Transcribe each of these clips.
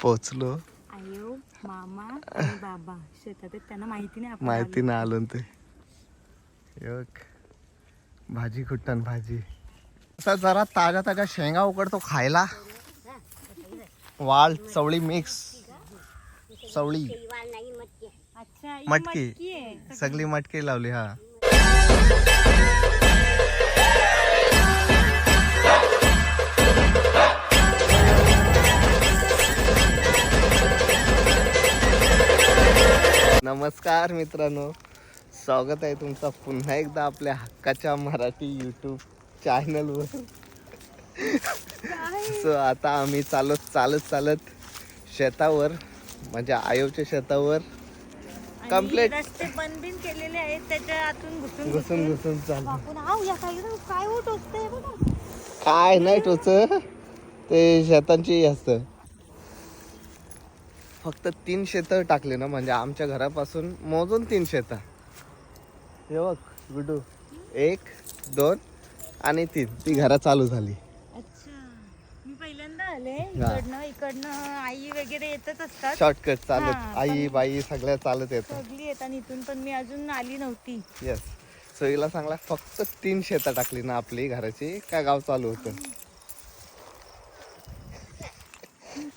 पोचलो आयो मामा आणि बाबा शेतात आहेत त्यांना माहिती नाही आपण माहिती आलो न ते. एक भाजी कुट्टन भाजी. आता जरा ताज्या ताज्या शेंगा उकडतो खायला. वाल चवळी मिक्स चवळी. अच्छा ही मटकी. मटकी आहे. सगळी मटकी लावली हा. नमस्कार मित्रांनो. स्वागत आहे तुमचा पुन्हा एकदा आपल्या हक्काच्या मराठी यूट्यूब चॅनलवर सो आता आम्ही चालत चालत चालत शेतावर म्हणजे आयोच्या शेतावर. रस्ते बंद बिन केलेले आहेत त्याच्या आतून घुसून घुसून घुसून. चालू काय काय नाही टोच ते शेतांची असत. फक्त तीन शेत टाकले ना म्हणजे आमच्या घरापासून मोजून तीन शेत. हे बघ गुडू एक दोन आणि तीन. ती घरा चालू झाली. अच्छा. मी पहिल्यांदा आले. इकडनं इकडनं आई वगैरे येतच असतात. शॉर्टकट चालत. आई बाई सगळ्या चालत येतात. सगळी येतात. इथून पण मी अजून आली नव्हती. येस सो हिला सांगला फक्त तीन शेतं टाकली ना आपली घराची काय गाव चालू होतं?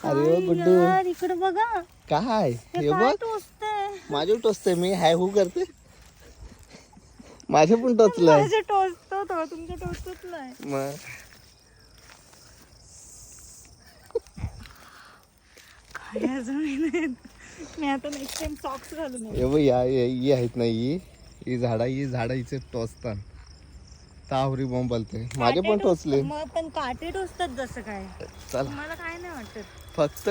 अरे ओ गुड्डू. इकडे बघा. काय? हे बघ. माझे टोचते मी हाय हू करते. माझे पण टोचलंय टोचतो तुमचं नाही. मग. काय अजून नाही. मी आता नेक्स्ट टाइम सॉक्स घालून बघ या या- ही आहेत ना ही. ही झाडा ही झाडा हिचे टोचतात तावरी बॉम्ब बोलते माझे पण टोचले. मग पण काटे टोचतात जसं काय. चल. तुम्हाला काय नाही वाटत? फक्त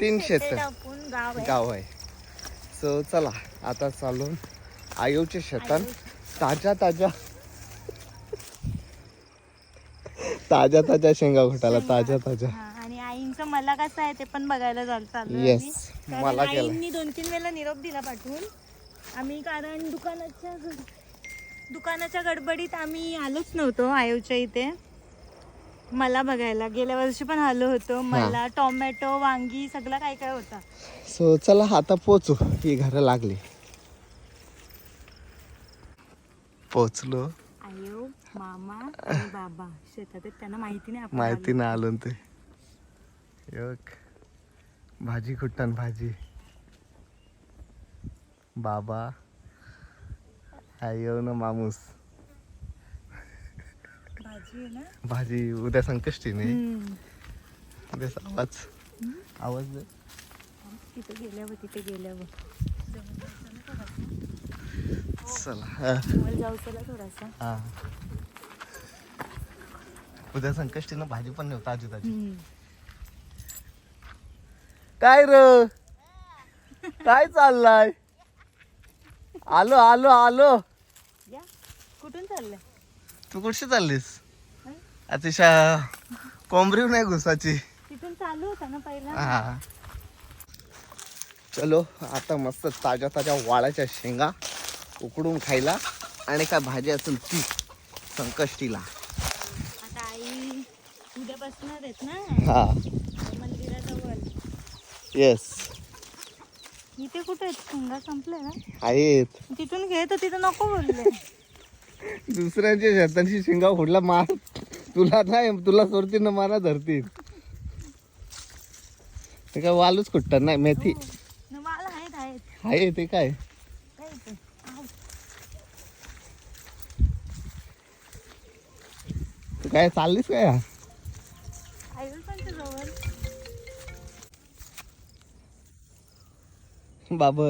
तीन शेते. गाव आहे. गाव आहे. सो चला. आता चालून आयोच्या शेतात. ताज्या ताज्या. ताज्या ताज्या शेंगा घोटाला ताज्या ताज्या. आणि आईंचं मला कसं आहे ते पण बघायला चालू Yes, मला. आईंनी दोन तीन वेळेला निरोप दिला पाठवून. आम्ही कारण दुकानाच्या दुकानाच्या गडबडीत आम्ही आलोच नव्हतो आयोच्या इथे. मला बघायला. गेल्या वर्षी पण आलो होतो. मला टोमॅटो वांगी सगळं काय काय होता. सो चला आता पोचू. ही घरं लागली. पोचलो. आयो मामा आणि बाबा. शेतात आहेत त्यांना माहिती नाही आपण माहिती. नाही आलो ते. एक. भाजी कुट्टन भाजी? बाबा. आयो न मामूस. भाजी आहे ना? भाजी उद्या संकष्टी नाही. उद्या आवाज. आवाज. तिथे गेल्यावर तिथे गेल्यावर. चला. हा. मला जाऊ चला थोडासा. हा. उद्या संकष्टीनं भाजी पण नव्हता ताजी ताजी. काय र? काय चाललाय? आलो आलो आलो. चाललंय. तू कुठशी चाललीस? हं? अतिशय कोंबरी नाही घुसाची. तिथून चालू होता ना पहिला? हा. चलो आता मस्त ताज्या ताज्या वाळाच्या शेंगा उकडून खायला आणि काय भाजी असेल ती संकष्टीला. आता आई उद्या बसणार आहेत ना? हा. मंदिराजवळ. येस इथे कुठे आहेत? शेंगा संपले ना? आहेत. तिथून घे तर तिथं नको बोलले. दुसऱ्यांच्या शेतांची शेंगा फुडला मार. तुला नाही तुला सोडतील ना मारा धरतील. ते काय वालूच कुठतात नाही मेथी. आहेत आहे ते काय? काय चाललीस काय बाबा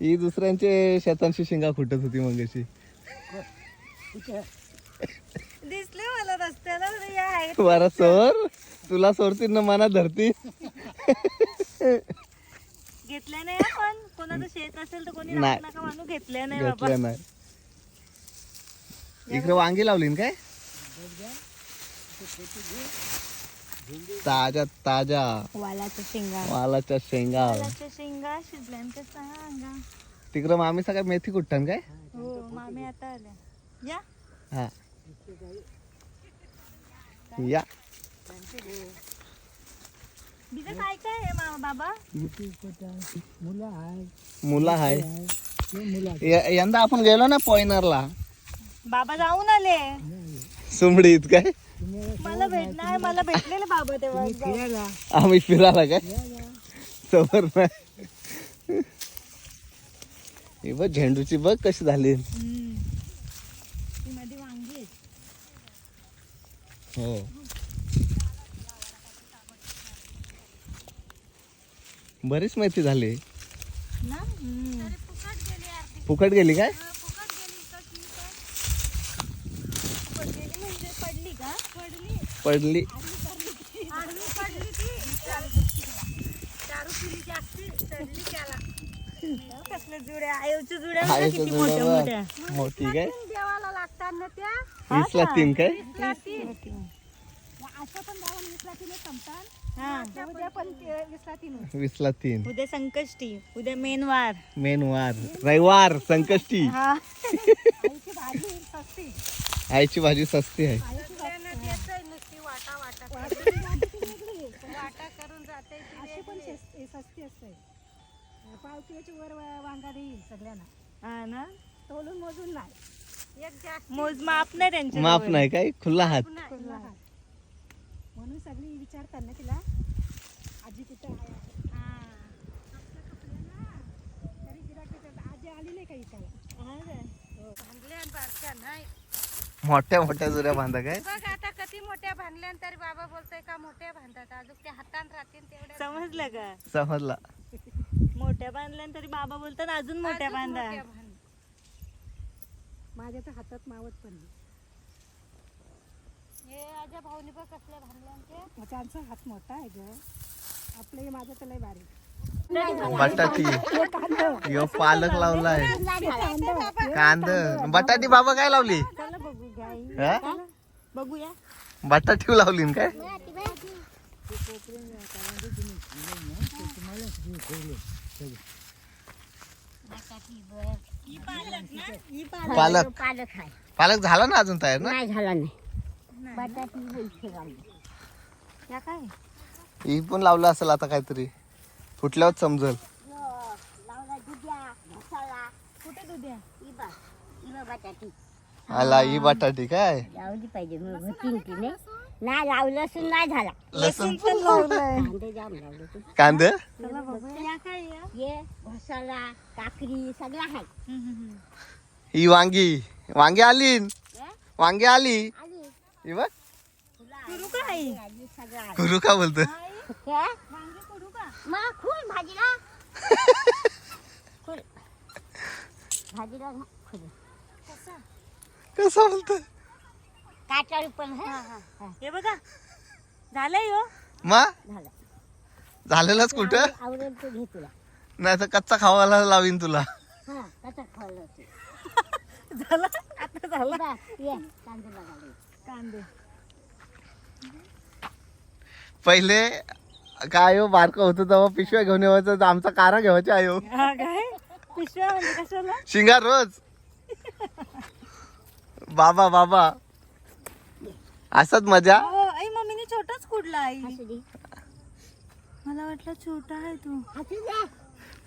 ही दुसऱ्यांचे शेतांची शेंगा फुटत होती मंगाशी. दिसले मला रस्त्याला या बरं सोर तुला सोडतील ना मना धरती. घेतल्या नाही हं पण कोणाचं शेत असेल तर कोणी नाही. राग नका मानू घेतल्या नाही बाबा. नाही. इकडे वांगी लावली ना काय? ताज्या ताज्या. वालाच्या शेंगा. वालाच्या शेंगा. वालाच्या शेंगा शिजल्या ते सांगा. तिकडं मामी सगळ्या मेथी कुठतात काय? हो मामी आता आल्या. या हा या बिजा काय काय आहे मा- बाबा मुला आहे य- यंदा आपण गेलो ना पॉइनरला बाबा जाऊन आले सुमडीत काय मला भेटणार मला भेटलेले बाबा तेव्हा आम्ही फिरायला काय समोर नाही हे बघ झेंडूची बघ कशी झाली हम्म. ती मध्ये वांगी आहेत. हो. बरीच माहिती झाली. फुकट गेली काय? पडली. पडली कसल्या जुड्या आयोच्या जुड्या बघा आईच्या किती मोठ्या मोठ्या मोठी काय? देवाला लागतात ना त्या. तीन काय? असं पण गावाला वीसला तीन संपतात. उद्या पण वीसला तीन वीसला तीन. उद्या संकष्टी उद्या मेन वार. मेन वार. रविवार संकष्टी. हा. आईची भाजी सस्ती. आहे. सस्ती असते. पाव किलोची वर वांगा देईल सगळ्यांना. हा ना? तोलून मोजून नाही. एक जास्त मोज माप नाही त्यांच्या माफ नाही काय? खुला हात. म्हणून सगळी विचारतात ना तिला आजी कुठं आहे? तरी तिला तिथं आजी आली नाही का इथं? बारक्या नाही. मोठ्या मोठ्या जुऱ्या बांधा काय? बघ आता किती मोठ्या भांडल्या तरी बाबा बोलतोय का मोठ्या भांडतात? अजून त्या हातात राहतील तेवढ्या. समजलं का? समजला. मोठ्या बांधल्या तरी बाबा बोलतात अजून मोठ्या बांधा. माझ्या तर हातात मावत पण नाही. हे आजा भाऊनी बघ कसल्या भांडल्या त्यांचा हात मोठा आहे ग. आपलं हे माझं तर लय भारी बटाटी. यो पालक लावलाय. कांद. बटाटी बाबा काय लावली? हा? बघूया. बटाटी लावली न काय? पालक. पालक आहे. पालक झाला ना अजून तयार ना? नाही झाला नाही. बटाटी या काय? ही पण लावलं असेल आता काहीतरी. फुटल्यावर समजल. आला ही बटाटी काय? लावली पाहिजे मग होती की नाही नाही लावलं असून नाही झाला. लसूण पण लावलंय. कांदे जाम लावले तू. कांद? चला बघूया. या काय या. ये मसाला काकडी सगळं आहे. ही वांगी. वांगी आली? वांगी आली? आली. ही बघ. करू काय आली सगळं आहे. का बोलतो हे? वांगे करू का? मग खून भाजीला. खून भाजीला घा, खून कसं? बोलतो काटाळी पण है? हा, हे. बघा. झालंय हो. मा? झालं. झालेलंच कुठं? आवडेल- आवडेल तू घे तुला. नाही तर कच्चा खावायला लावीन तुला. हा कसं खाल्लं तू झाला? आता झाला? बा, ये कांदे बघायला कांदे. पहिले काय हो बारकं होतं तेव्हा पिशव्या घेऊन यायचं तर आमचा कारा घ्यायचा आयो हा काय? पिशव्या म्हणजे कशाला? शिंगार रोज. बाबा बाबा. असत मजा. हो आई मम्मीने छोटाच कुडला आई? मला वाटलं छोटा आहे तू.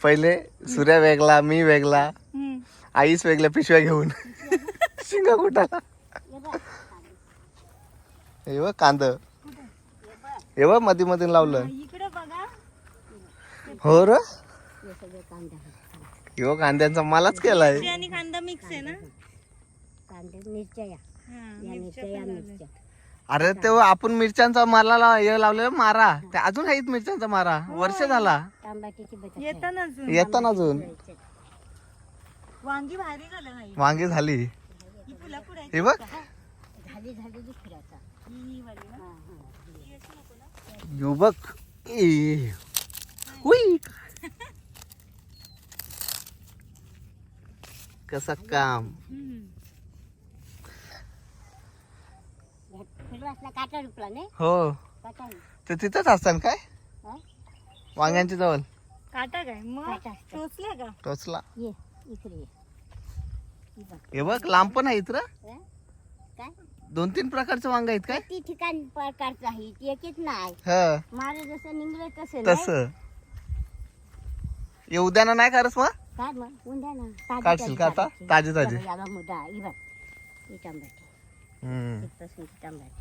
पहिले सूर्या वेगळा मी वेगळा हम्म. आईच वेगळ्या पिशव्या घेऊन. शिंगा कुठाला? ये बघ. हे बघ कांद. हे बघमध्ये मध्ये लावलं. इकडे बघा. हो र? हे कांद्यांचा मलाच केलाय. आणि कांदा मिक्स आहे ना? कांदे मिरच्या या. हा, मिरच्या पण लावल्या. मिरच्या अरे तेव्हा आपण मिरच्यांचा मारला हे लावलेला मारा. ते अजून आहेत मिरच्यांचा मारा. वर्ष झाला. तांबाटीची अजून. येताना अजून. वांगी भारी झालं नाही वांगी झाली. ही फुला पुढे हे बघ. झाली झाली दुसऱ्याचा. ही वाली ना. हा हा. यो बघ. ए. हुई. कसं काम. हम्म. फुलवासला काटा रुपला नाही? हो. काटा ते तिथंच असतात काय? हा? वांग्यांच्या जवळ. काटा काय? मग काटा असतो. टोचल्या का? टोचला. ये इकडे ये. ही बघ. हे बघ लांब पण आहे इतर हा? काय? दोन तीन प्रकारचे वांग आहेत काय? ती ठिकाण प्रकारचं आहे? ती एकच नाही. हा. माझं जसं निघलं तसं तस. नाही. ये उद्याना नाही करस मग? काय मग? उंद्या ना? ताजी काढशील का आता? ताजी ताजे ताजे याला- याला मुदा ही बघ. ही टमाटे हम्म.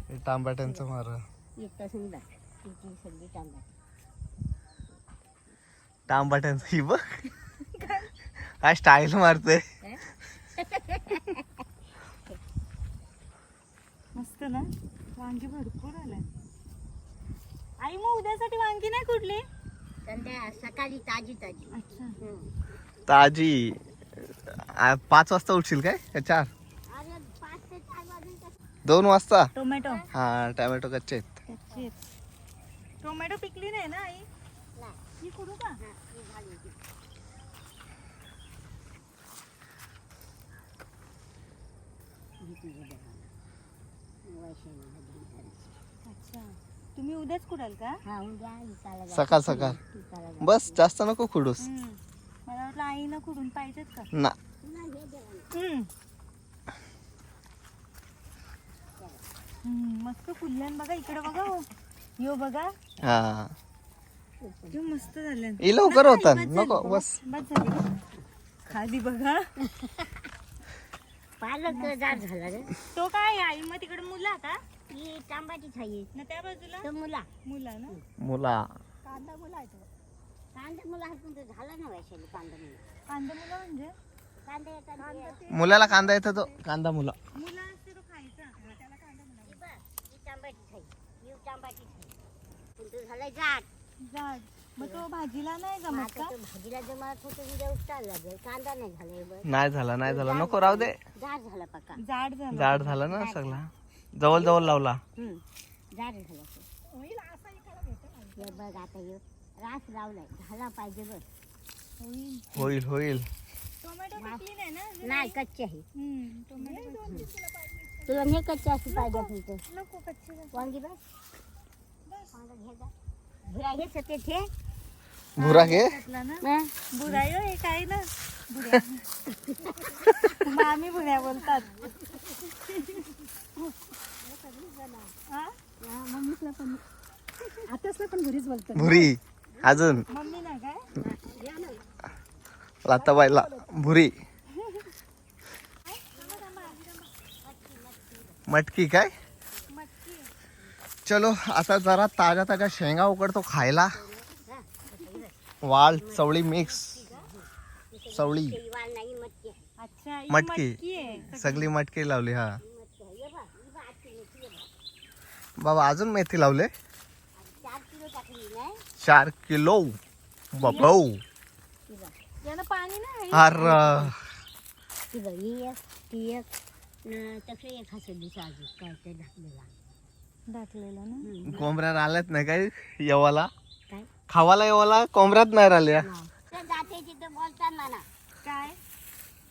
हे तांबट्यांचं मार. तिची सगळी तांबट्यांचं ही बघ. काय स्टाईल मारतोय. मस्त ना? वांगी भरपूर आले. आई मग उद्यासाठी वांगी नाही कुठली? संध्या सकाळी ताजी ताजी. अच्छा. ताजी. आ, पाच वाजता उठशील काय? का चार? दोन वाजता टोमॅटो हा टोमॅटो कच्चे आहेत. टोमॅटो पिकली नाही ना आई नाही ही करू का हा, ही. ही. अच्छा तुम्ही उद्याच कुडाल का हा. सकाळ सकाळ. बस जास्त नको खुडूस हम्म. मला वाटलं आईनं कुडून पाहिजेत का ना. हम्म. मस्त फुलल्यान बघा इकडे बघा. हो यो बघा. हा. यो मस्त झाल्यान. ही लवकर होता. झाली. नको बस. बस झाली खाली बघा. पालक जाड झाला रे. तो काय आई मग तिकडे मुला का ही? ना त्या बाजूला? तो मुला. मुला ना? मुला. कांदा मुला आहे तो. कांदा मुला झाला ना वैशाली कांदा मुला? कांदा मुला म्हणजे? कांदा येतात ते- मुलाला कांदा येतो तो. कांदा मुला. मुला असते तो खायचा त्याला कांदा मुला ही बघ, ही तांबाटीच आहे तांबाटीच आहे पण तो झालाय जाड. जाड. मग तो भाजीला नाही मग जमत आता का? तो भाजीला जमात होतो उद्या उपटायला लागेल कांदा नाही नाही झाला नाही झाला. नको राहू दे. जाड झाला पक्का. जाड झालं. जाड झाला ना सगळा. जवळ जवळ लावला. हम्म. जाड झाला तो. हे बघ आता हे रास लावलाय. झाला पाहिजे बघ. होईल होईल. होईल टोमॅटो पिकली नाही ना? अजून? नाही कच्चे आहे. हम्म, टोमॅटो पिकली. तुला हे कच्चे असं पाहिजे असेल तर. नको कच्चे. झाले. वांगी बघ घे. भुरा घे हं? हे. काय ना? मामी बुऱ्या बोलतात. मम्मीला पण. आताच पण घरीच बोलतो भुरी अजून? मम्मी ना. काय? लाताबाईला भुरी मटकी काय? मटकी चलो आता जरा ताज्या ताज्या शेंगा उकडतो खायला. वाल चवळी मिक्स चवळी. मटकी. सगळी. मटकी लावली हा. बाबा अजून मेथी लावले? चार किलो. टाकली नाही चार किलो बाबा बघ यानं पाणी नाही अर एक एक न? ना कोंबऱ्या नाही काय येवाला? काय? खावाला येवाला? कोंबऱ्यात नाही राहिल्या. बोलतात म्हणा काय?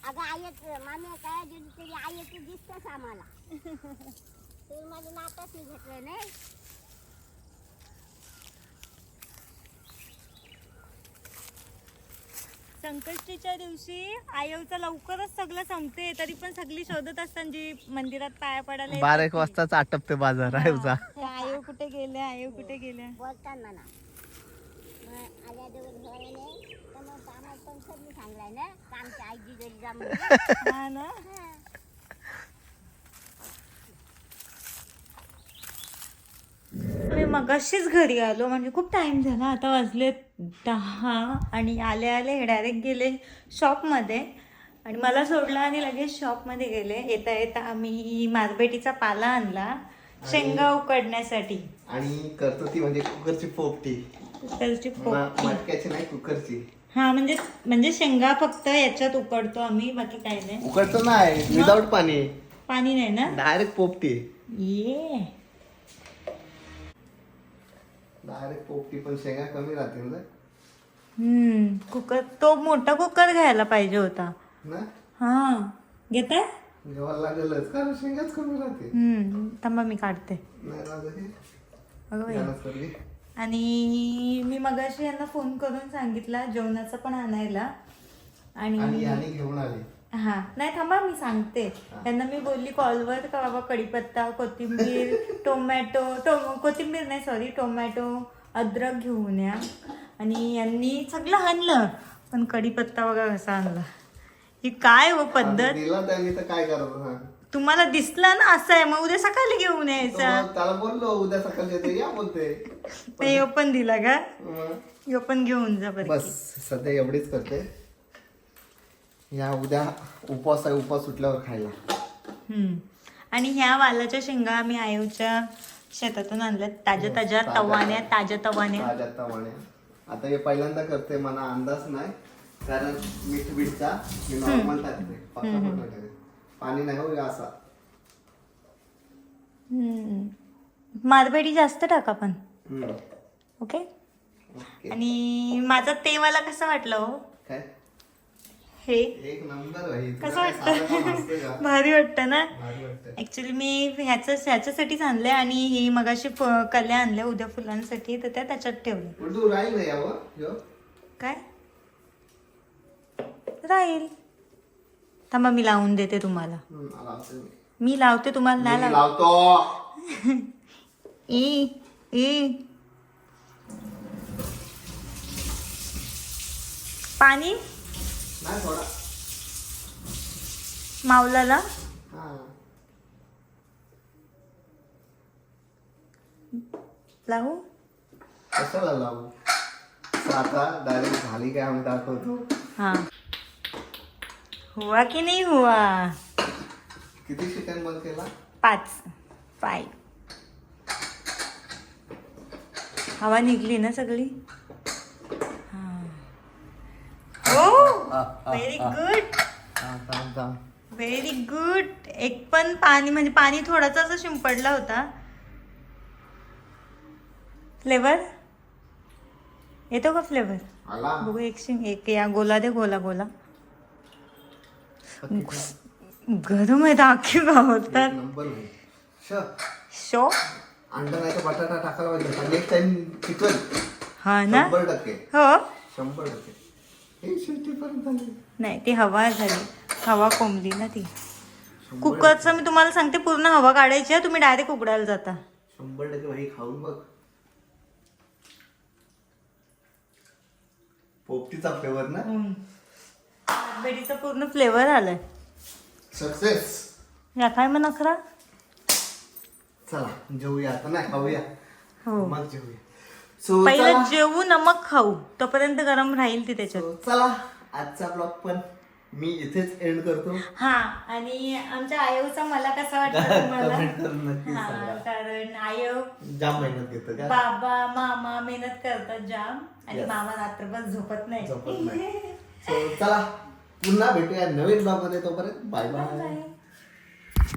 अगं आयत मामी काय दिली तरी आयत दिसतच आम्हाला. तुम्ही माझं नातच नाही घेतलं नाही? संकष्टीच्या दिवशी आयवचं लवकरच सगळं संपते तरी पण सगळी शोधत असतात जी मंदिरात पाया पडायला येतात बारा एक ती. वाजताच आटपते बाजार आहे उजा. ते आयव कुठे गेल्या आयव कुठे गेल्या बोलतात म्हणा मग आल्या जवळ घराने तर मग आम्हाला पण सगळी सांगलाय ना का आमच्या आईची घरी जा म्हणून. हा ना हं. मी मगाशीच घरी आलो. म्हणजे खूप टाइम झाला. आता वाजले दहा आणि आले आले हे डायरेक्ट गेले शॉपमध्ये आणि मला सोडलं आणि लगेच शॉपमध्ये गेले. येता येता आम्ही मारबेटीचा पाला आणला. शेंगा उकडण्यासाठी. आणि करतो ती म्हणजे कुकरची पोपटी. त्याची पो- म- मटक्याची नाही कुकरची. हा म्हणजे म्हणजे शेंगा फक्त याच्यात उकडतो आम्ही बाकी काही नाही. उकडतो नाही विदाऊट पाणी. पाणी नाही ना? डायरेक्ट पोपटी. ये. डायरेक्ट पोपटी पण शेंगा कमी राहतील ना? हम्म कुकर तो मोठा कुकर घ्यायला पाहिजे होता. ना? हा घेताय? जेव्हा लागेलच कारण शेंगाच कमी राहते हम्म थांबा मी काढते. नाही लागत हे. अगं बाई. यानंच कर घे. आणि मी मगाशी यांना फोन करून सांगितला जेवणाचं पण आणायला. आणि आणि याने घेऊन आले. हा. नाही थांबा मी सांगते. त्यांना मी बोलली कॉलवर का बाबा कढीपत्ता कोथिंबीर टोमॅटो टोम कोथिंबीर नाही सॉरी टोमॅटो अद्रक घेऊन या. आणि यांनी सगळं आणलं पण कढीपत्ता बघा कसा आणला. ही काय हो पद्धत? दिला त्यांनी तर काय सांग तुम्हाला दिसला ना असं आहे मग उद्या सकाळी घेऊन यायचा. त्याला बोललो उद्या सकाळी या बोलते. ते पण दिला का? ह्यो पण घेऊन जा बस सध्या एवढीच करते. या उद्या उपवास आहे उपवास सुटल्यावर खायला. हम्म. आणि ह्या वालाच्या शेंगा आम्ही आयोच्या शेतातून आणल्यात. ताज्या ताज्या ताज्या. तवान्या ताज्या तवान्या ताज्या तवाने. आता हे पहिल्यांदा करते मला अंदाज नाही. कारण मीठ बीठचा मी नॉर्मल टाकते पक्का पण नाही हो हे असा. हम्म. मारबेडी जास्त टाका पण. हम्म. ओके? ओके. आणि माझा तेवाला कसं वाटलं हो हे. एक नंबर कसं वाटतं? भारी वाटतं ना? ऍक्च्युली मी ह्याच ह्याच्यासाठीच आणले आणि ही मगाशी कल्या आणल्या उद्या फुलांसाठी तर त्या त्याच्यात ठेवल्या? काय? राहील. थांबा मी लावून देते तुम्हाला. मी. लावते तुम्हाला नाही लावतो. E E. पाणी? नाही थोडा मावलाला? हा. लावू? कशाला लावू? तर आता डायरेक्ट झाली काय आम्ही दाखवतो? हा. हुआ की नाही हुआ? किती केला? पाच. फाय हवा निघली ना सगळी? Very good. व्हेरी गुड एक पण पाणी म्हणजे पाणी थोडासा असं शिंपडला होता. फ्लेवर येतो का फ्लेवर आला. बघू एक शिंग एक या गोला दे गोला गोला. गरम आहे अख्खी गावतात. श. शो? अंडा नाही तर बटाटा टाकायला पाहिजे. नेक्स्ट टाइम चिकन हा ना? शंभर टक्के. हो. शंभर टक्के. नाही ती हवा झाली. हवा कोंबली ना ती. कुकरचं मी तुम्हाला सांगते पूर्ण हवा काढायची आहे तुम्ही डायरेक्ट उघडायला जाता. शंभर टक्के भाई खाऊन बघ. पोपटीचा फ्लेवर ना? बेडीचा पूर्ण फ्लेवर आलाय. सक्सेस या काय मग नखरा चला जेवूया. आता नाही खाऊया. हो. मग जेवूया. सो पहिलं जेवू न मग खाऊ. तोपर्यंत गरम राहील ती त्याच्यात. चला. आजचा ब्लॉग पण मी इथेच एंड करतो. हा आणि आमच्या आयोचा मला कसा वाटला तुम्हाला? कमेंट करून नक्की हा सांगा. कारण आयो जाम मेहनत घेतो का? बाबा मामा मेहनत करतात जाम. आणि Yes. मामा रात्रभर झोपत नाही. झोपत नाही. चला. पुन्हा भेटूया नवीन ब्लॉगमध्ये. तोपर्यंत बाय बाय.